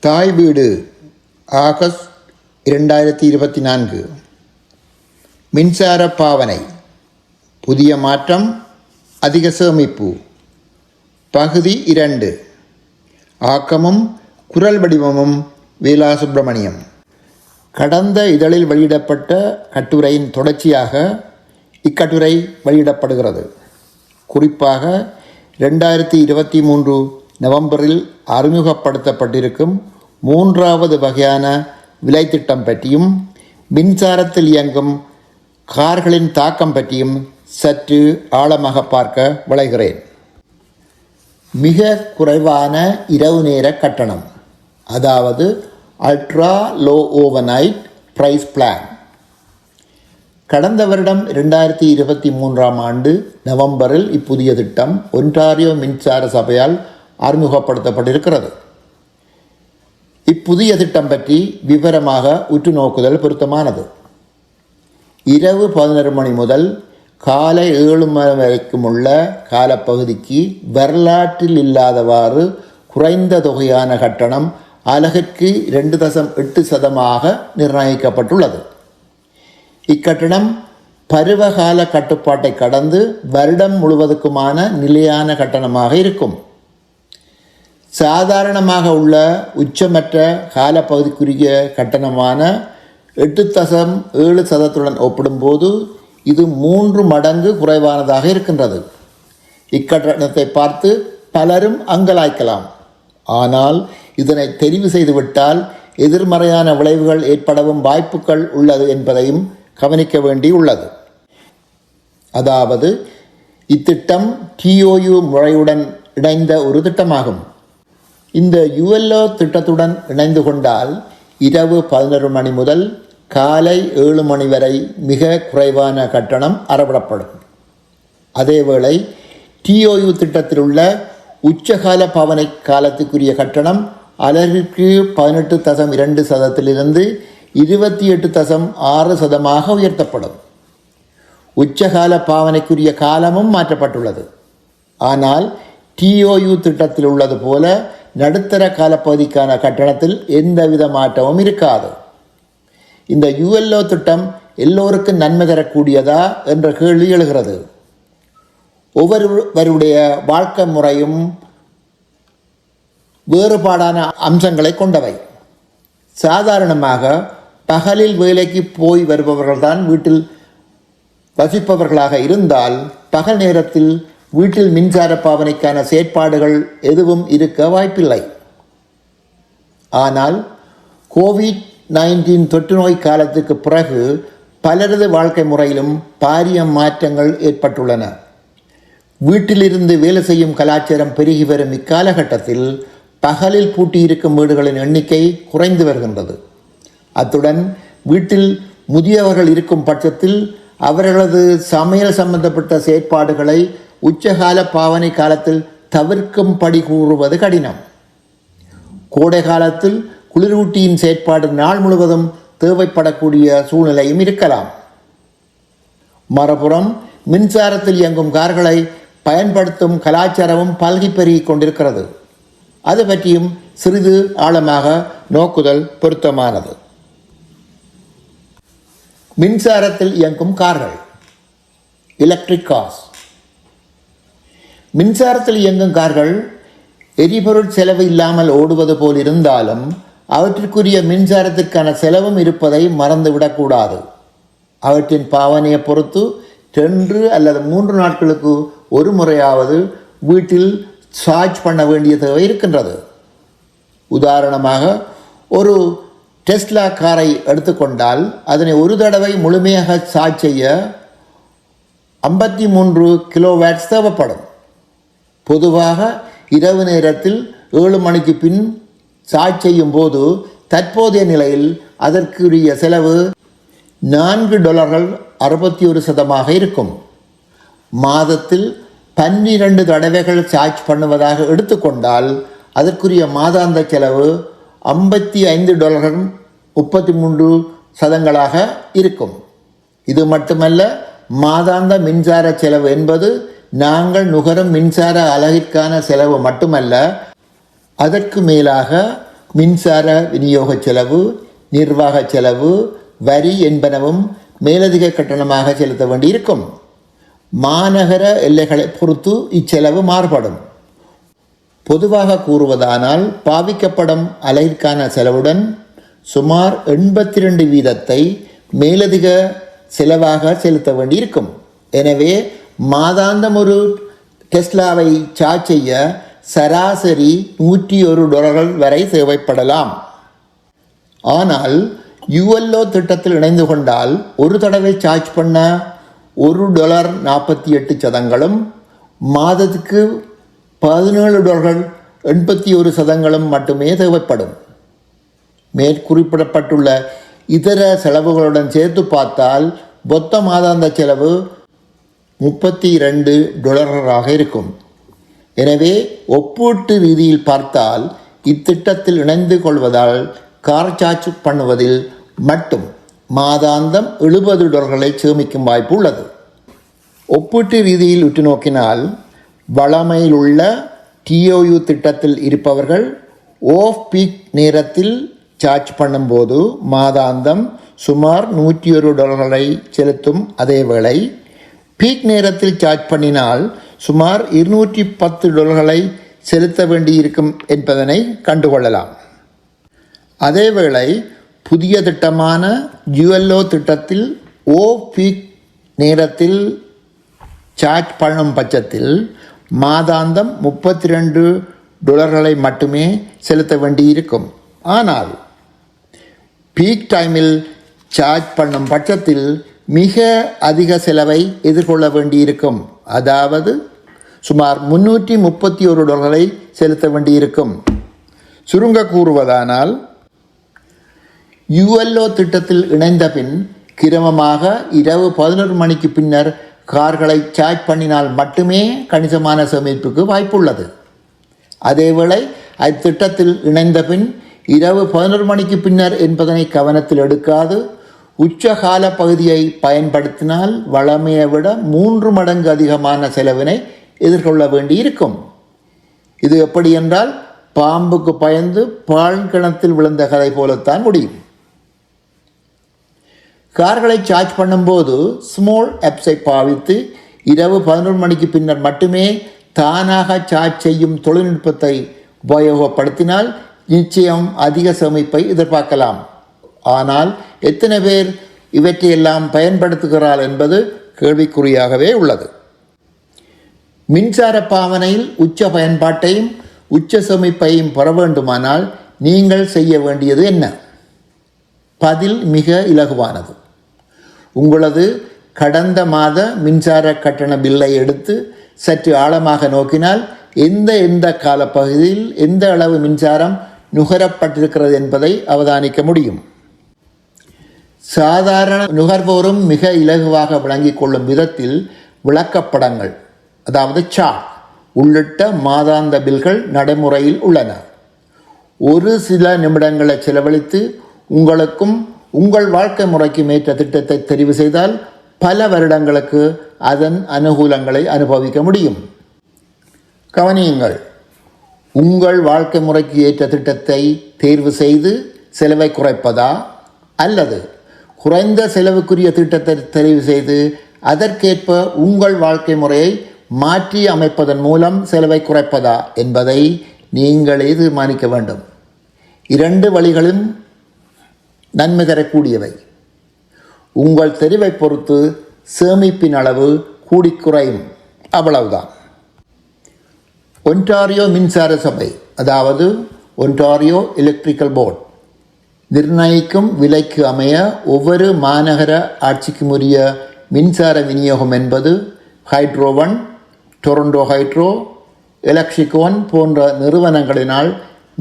தாய் வீடு ஆகஸ்ட் இரண்டாயிரத்தி இருபத்தி நான்கு. மின்சார பாவனை. புதிய மாற்றம் அதிக சேமிப்பு. பகுதி இரண்டு. ஆக்கமும் குரல் வடிவமும் வீலா சுப்பிரமணியம் கடந்த இதழில் வெளியிடப்பட்ட கட்டுரையின் தொடர்ச்சியாக இக்கட்டுரை வெளியிடப்படுகிறது. குறிப்பாக ரெண்டாயிரத்தி இருபத்தி மூன்று நவம்பரில் அறிமுகப்படுத்தப்பட்டிருக்கும் மூன்றாவது வகையான விலைத்திட்டம் பற்றியும் மின்சாரத்தில் இயங்கும் கார்களின் தாக்கம் பற்றியும் சற்று ஆழமாக பார்க்க விளைகிறேன் மிக குறைவான இரவு நேர கட்டணம் அதாவது ultra low overnight price plan கடந்த வருடம் இரண்டாயிரத்தி இருபத்தி மூன்றாம் ஆண்டு நவம்பரில் இப்புதிய திட்டம் ஒன்டாரியோ மின்சார சபையால் அறிமுகப்படுத்தப்பட்டிருக்கிறது. இப்புதிய திட்டம் பற்றி விவரமாக உற்று நோக்குதல் பொருத்தமானது. இரவு பதினொரு மணி முதல் காலை ஏழு மணி வரைக்கும் உள்ள காலப்பகுதிக்கு வரலாற்றில் இல்லாதவாறு குறைந்த தொகையான கட்டணம் அலகிற்கு ரெண்டு தசம் எட்டு சதமாக நிர்ணயிக்கப்பட்டுள்ளது. இக்கட்டணம் பருவகால கட்டுப்பாட்டை கடந்து வருடம் முழுவதுக்குமான நிலையான கட்டணமாக இருக்கும். சாதாரணமாக உள்ள உச்சமற்ற காலப்பகுதிக்குரிய கட்டணமான எட்டு தசம் ஏழு சதத்துடன் ஒப்பிடும்போது இது மூன்று மடங்கு குறைவானதாக இருக்கின்றது. இக்கட்டணத்தை பார்த்து பலரும் அங்கலாய்க்கலாம். ஆனால் இதனை தெரிவு செய்துவிட்டால் எதிர்மறையான விளைவுகள் ஏற்படவும் வாய்ப்புகள் உள்ளது என்பதையும் கவனிக்க வேண்டியுள்ளது. அதாவது இத்திட்டம் டிஓயு முறையுடன் இணைந்த ஒரு திட்டமாகும். இந்த யுஎல்ஓ திட்டத்துடன் இணைந்து கொண்டால் இரவு பதினொரு மணி முதல் காலை ஏழு மணி வரை மிக குறைவான கட்டணம் அறவிடப்படும். அதேவேளை டிஓயு திட்டத்தில் உள்ள உச்சகால பவனை காலத்துக்குரிய கட்டணம் அலகிற்கு பதினெட்டு தசம் இரண்டு சதத்திலிருந்து இருபத்தி எட்டு தசம் ஆறு சதமாக உயர்த்தப்படும். உச்சகால பாவனைக்குரிய காலமும் மாற்றப்பட்டுள்ளது. ஆனால் டிஓயு திட்டத்தில் உள்ளது போல நடுத்தர காலப்பகுதிக்கான கட்டணத்தில் எந்தவித மாற்றமும் இருக்காது. இந்த யுஎல்ஓ திட்டம் எல்லோருக்கும் நன்மை தரக்கூடியதா என்ற கேள்வி எழுகிறது. ஒவ்வொருவருடைய வாழ்க்கை முறையும் வேறுபாடான அம்சங்களை கொண்டவை. சாதாரணமாக பகலில் வேலைக்கு போய் வருபவர்கள்தான் வீட்டில் வசிப்பவர்களாக இருந்தால் பகல் நேரத்தில் வீட்டில் மின்சார பாவனைக்கான செயற்பாடுகள் எதுவும் இருக்க வாய்ப்பில்லை. ஆனால் கோவிட் நைன்டீன் தொற்று நோய் காலத்துக்கு பிறகு பலரது வாழ்க்கை முறையிலும் பாரிய மாற்றங்கள் ஏற்பட்டுள்ளன. வீட்டிலிருந்து வேலை செய்யும் கலாச்சாரம் பெருகி வரும் இக்காலகட்டத்தில் பகலில் பூட்டியிருக்கும் வீடுகளின் எண்ணிக்கை குறைந்து வருகின்றது. அத்துடன் வீட்டில் முதியவர்கள் இருக்கும் பட்சத்தில் அவர்களது சமையல் சம்பந்தப்பட்ட செயற்பாடுகளை உச்சகால பாவனை காலத்தில் தவிர்க்கும்படி கூறுவது கடினம். கோடை காலத்தில் குளிரூட்டியின் செயற்பாடு நாள் முழுவதும் தேவைப்படக்கூடிய சூழ்நிலையும் இருக்கலாம். மறுபுறம் மின்சாரத்தில் இயங்கும் கார்களை பயன்படுத்தும் கலாச்சாரமும் பல்கி பெருகிக் கொண்டிருக்கிறது. அது பற்றியும் சிறிது ஆழமாக நோக்குதல் பொருத்தமானது. மின்சாரத்தில் இயங்கும் கார்கள். எலக்ட்ரிக் கார்ஸ் மின்சாரத்தில் இயங்கும் கார்கள் எரிபொருள் செலவு இல்லாமல் ஓடுவது போல் இருந்தாலும் அவற்றிற்குரிய மின்சாரத்திற்கான செலவும் இருப்பதை மறந்துவிடக்கூடாது அவற்றின் பாவனையை பொறுத்து ரெண்டு அல்லது மூன்று நாட்களுக்கு ஒரு முறையாவது வீட்டில் சார்ஜ் பண்ண வேண்டிய தேவை இருக்கின்றது. உதாரணமாக ஒரு டெஸ்லா காரை எடுத்துக்கொண்டால் அதனை ஒரு தடவை முழுமையாக சார்ஜ் செய்ய ஐம்பத்தி மூன்று கிலோவேட்ஸ் தேவைப்படும். பொதுவாக இரவு நேரத்தில் ஏழு மணிக்கு பின் சார்ஜ் செய்யும் போது தற்போதைய நிலையில் அதற்குரிய செலவு நான்கு டாலர்கள் அறுபத்தி ஒரு சதமாக இருக்கும். மாதத்தில் பன்னிரண்டு தடவைகள் சார்ஜ் பண்ணுவதாக எடுத்துக்கொண்டால் அதற்குரிய மாதாந்த செலவு ஐம்பத்தி ஐந்து டாலர்கள் முப்பத்தி மூன்று சதங்களாக இருக்கும். இது மட்டுமல்ல மாதாந்த மின்சார செலவு என்பது நாங்கள் நுகரும் மின்சார அலகிற்கான செலவு மட்டுமல்ல அதற்கு மேலாக மின்சார விநியோக செலவு நிர்வாக செலவு வரி என்பனவும் மேலதிக கட்டணமாக செலுத்த வேண்டியிருக்கும். மாநகர எல்லைகளை பொறுத்து இச்செலவு மாறுபடும். பொதுவாக கூறுவதானால் பாவிக்கப்படும் அலைக்கான செலவுடன் சுமார் எண்பத்தி ரெண்டு வீதத்தை மேலதிக செலவாக செலுத்த வேண்டியிருக்கும். எனவே மாதாந்தம் ஒரு டெஸ்லாவை சார்ஜ் செய்ய சராசரி நூற்றி ஒரு டாலர்கள் வரை தேவைப்படலாம். ஆனால் யுஎல்ஓ திட்டத்தில் இணைந்து கொண்டால் ஒரு தடவை சார்ஜ் பண்ண ஒரு டாலர் நாற்பத்தி எட்டு சதங்களும் மாதத்துக்கு பதினேழு டாலர்கள் எண்பத்தி ஒரு சதங்களும் மட்டுமே தேவைப்படும். மேற்குறிப்பிடப்பட்டுள்ள இதர செலவுகளுடன் சேர்த்து பார்த்தால் மொத்த மாதாந்த செலவு முப்பத்தி ரெண்டு டொலராக இருக்கும். எனவே ஒப்பீட்டு ரீதியில் பார்த்தால் இத்திட்டத்தில் இணைந்து கொள்வதால் கார் சார்ஜ் பண்ணுவதில் மட்டும் மாதாந்தம் எழுபது டொலர்களை சேமிக்கும் வாய்ப்பு உள்ளது. ஒப்பீட்டு ரீதியில் உற்று நோக்கினால் வளமையில் உள்ள டிஓயு திட்டத்தில் இருப்பவர்கள் ஓஃப் பீக் நேரத்தில் சார்ஜ் பண்ணும்போது மாதாந்தம் சுமார் நூற்றி ஒரு டொலர்களை செலுத்தும் அதேவேளை பீக் நேரத்தில் சார்ஜ் பண்ணினால் சுமார் இருநூற்றி பத்து டொலர்களை செலுத்த வேண்டியிருக்கும் என்பதனை கண்டுகொள்ளலாம். அதேவேளை புதிய திட்டமான ஜுவல்லோ திட்டத்தில் ஓ பீக் நேரத்தில் சார்ஜ் பண்ணும் பட்சத்தில் மாதாந்தம் முப்பத்தி ரெண்டு டொலர்களை மட்டுமே செலுத்த வேண்டியிருக்கும். ஆனால் பீக் டைமில் சார்ஜ் பண்ணும் பட்சத்தில் மிக அதிக செலவை எதிர்கொள்ள வேண்டியிருக்கும். அதாவது சுமார் முன்னூற்றி முப்பத்தி ஒரு டாலர்களை செலுத்த வேண்டியிருக்கும். சுருங்க கூறுவதானால் யுஎல்ஓ திட்டத்தில் இணைந்த பின் கிரமமாக இரவு பதினொரு மணிக்கு பின்னர் கார்களை சார்ஜ் பண்ணினால் மட்டுமே கணிசமான சேமிப்புக்கு வாய்ப்புள்ளது. அதேவேளை அத்திட்டத்தில் இணைந்த பின் இரவு பதினொரு மணிக்கு பின்னர் என்பதனை கவனத்தில் எடுக்காது. உச்சகால பகுதியை பயன்படுத்தினால் வளமையை விட மூன்று மடங்கு அதிகமான செலவினை எதிர்கொள்ள வேண்டியிருக்கும். இது எப்படி என்றால் பாம்புக்கு பயந்து பால் கிணத்தில் விழுந்த கதை போலத்தான் முடியும். கார்களை சார்ஜ் பண்ணும்போது ஸ்மால் ஆப்ஸை பாவித்து இரவு பதினொரு மணிக்கு பின்னர் மட்டுமே தானாக சார்ஜ் செய்யும் தொழில்நுட்பத்தை உபயோகப்படுத்தினால் நிச்சயம் அதிக சேமிப்பை எதிர்பார்க்கலாம். ஆனால் எத்தனை பேர் இவற்றையெல்லாம் பயன்படுத்துகிறாள் என்பது கேள்விக்குறியாகவே உள்ளது. மின்சார பாவனையில் உச்ச பயன்பாட்டையும் உச்ச சேமிப்பையும் பெற வேண்டுமானால் நீங்கள் செய்ய வேண்டியது என்ன? பதில் மிக இலகுவானது. உங்களது கடந்த மாத மின்சார கட்டண பில்லை எடுத்து சற்று ஆழமாக நோக்கினால் எந்த எந்த காலப்பகுதியில் எந்த அளவு மின்சாரம் நுகரப்பட்டிருக்கிறது என்பதை அவதானிக்க முடியும். சாதாரண நுகர்வோரும் மிக இலகுவாக விளங்கிக் கொள்ளும் விதத்தில் விளக்கப்படங்கள் அதாவது சாட் உள்ளிட்ட மாதாந்த பில்கள் நடைமுறையில் உள்ளன. ஒரு சில நிமிடங்களை செலவழித்து உங்களுக்கும் உங்கள் வாழ்க்கை முறைக்கும் ஏற்ற திட்டத்தை தெரிவு செய்தால் பல வருடங்களுக்கு அதன் அனுகூலங்களை அனுபவிக்க முடியும். கவனியுங்கள் உங்கள் வாழ்க்கை முறைக்கு ஏற்ற திட்டத்தை தேர்வு செய்து செலவை குறைப்பதா அல்லது குறைந்த செலவுக்குரிய திட்டத்தை தெரிவு செய்து அதற்கேற்ப உங்கள் வாழ்க்கை முறையை மாற்றி அமைப்பதன் மூலம் செலவை குறைப்பதா என்பதை நீங்களே தீர்மானிக்க வேண்டும். இரண்டு வழிகளும் நன்மை தரக்கூடியவை. உங்கள் தெரிவை பொறுத்து சேமிப்பின் அளவு கூடி குறையும். அவ்வளவுதான். ஒன்டாரியோ மின்சார சபை அதாவது ஒன்டாரியோ எலக்ட்ரிக்கல் போர்ட் நிர்ணயிக்கும் விலைக்கு அமைய ஒவ்வொரு மாநகர ஆட்சிக்கும் உரிய மின்சார விநியோகம் என்பது ஹைட்ரோ ஒன் டொரண்டோ ஹைட்ரோ எலக்ட்ரிகோன் போன்ற நிறுவனங்களினால்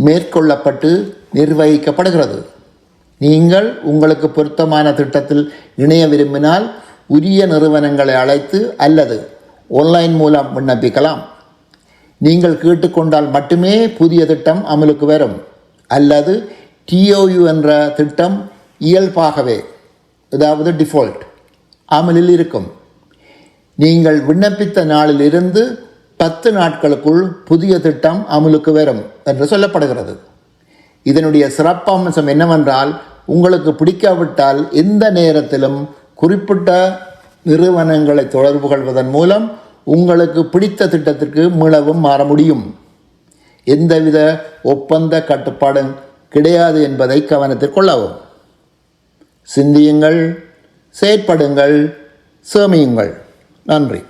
மேற்கொள்ளப்பட்டு நிர்வகிக்கப்படுகிறது. நீங்கள் உங்களுக்கு பொருத்தமான திட்டத்தில் இணைய விரும்பினால் உரிய நிறுவனங்களை அழைத்து அல்லது ஆன்லைன் மூலம் விண்ணப்பிக்கலாம். நீங்கள் கேட்டுக்கொண்டால் மட்டுமே புதிய திட்டம் அமலுக்கு வரும். அல்லது டிஓயு என்ற திட்டம் இயல்பாகவே அதாவது டிஃபால்ட் அமலில் இருக்கும். நீங்கள் விண்ணப்பித்த நாளிலிருந்து பத்து நாட்களுக்குள் புதிய திட்டம் அமலுக்கு வரும் என்று சொல்லப்படுகிறது. இதனுடைய சிறப்பம்சம் என்னவென்றால் உங்களுக்கு பிடிக்காவிட்டால் எந்த நேரத்திலும் குறிப்பிட்ட நிறுவனங்களை தொடர்பு கொள்வதன் மூலம் உங்களுக்கு பிடித்த திட்டத்திற்கு மீளவும் மாற முடியும். எந்தவித ஒப்பந்த கட்டுப்பாடும் கிடையாது என்பதை கவனத்தில் கொள்ளவும். சிந்தியுங்கள் செயற்படுங்கள் சேமியுங்கள். நன்றி.